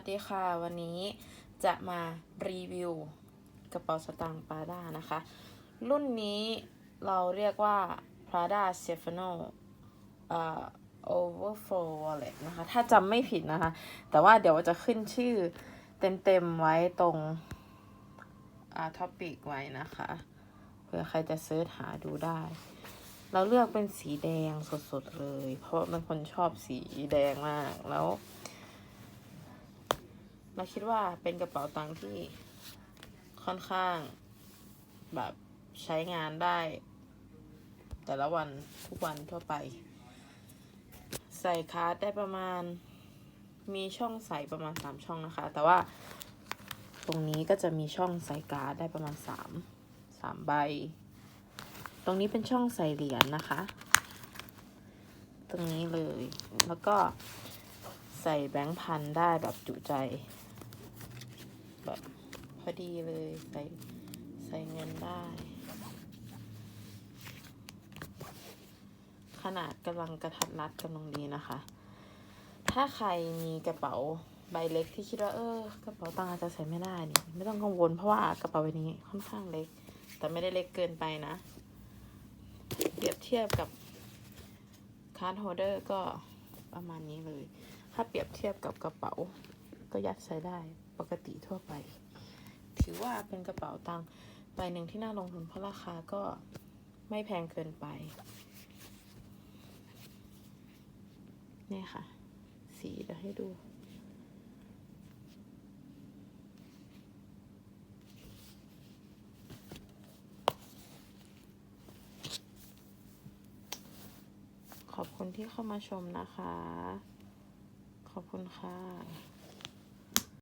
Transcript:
สวัสดีค่ะ วันนี้จะมารีวิวกระเป๋าสตางค์ปาด้านะคะ รุ่นนี้เราเรียกว่า Prada s e f a n o เอ่อ Overflow Wallet นะคะ ถ้าจำไม่ผิดนะคะ แต่ว่าเดี๋ยวจะขึ้นชื่อเต็มๆไว้ตรงอ่าท็อปิกไว้นะคะเผื่อใครจะเซิร์ชหาดูได้ เราเลือกเป็นสีแดงสดๆเลย เพราะว่าเป็นคนชอบสีแดงมากแล้ว เราคิดว่าเป็นกระเป๋าตังค์ที่ค่อนข้างแบบใช้งานได้ แต่ละวันทุกวันทั่วไป ใส่คาร์ดได้ประมาณมีช่องใส่ประมาณสามช่องนะคะ แต่ว่าตรงนี้ก็จะมีช่องใส่การ์ดได้ประมาณสามสามใบ ตรงนี้เป็นช่องใส่เหรียญนะคะ ตรงนี้เลยแล้วก็ใส่แบงค์พันได้แบบจุใจ แบบพอดีเลยใส่ใส่เงินได้ ขนาดกำลังกระทัดรัดกำลังดีนะคะ ถ้าใครมีกระเป๋าใบเล็กที่คิดว่าเออกระเป๋าตังค์อาจจะใส่ไม่ได้นี่ไม่ต้องกังวลเพราะว่ากระเป๋าใบนี้ค่อนข้างเล็ก แต่ไม่ได้เล็กเกินไปนะ เปรียบเทียบกับคาร์ดโฮเดอร์ก็ประมาณนี้เลย ถ้าเปรียบเทียบกับกระเป๋าก็ยัดใส่ได้ ปกติทั่วไป ถือว่าเป็นกระเป๋าตังค์ใบหนึ่งที่น่าลงทุนเพราะราคาก็ไม่แพงเกินไปเนี่ยค่ะ สีเดี๋ยวให้ดู ขอบคุณที่เข้ามาชมนะคะ ขอบคุณค่ะ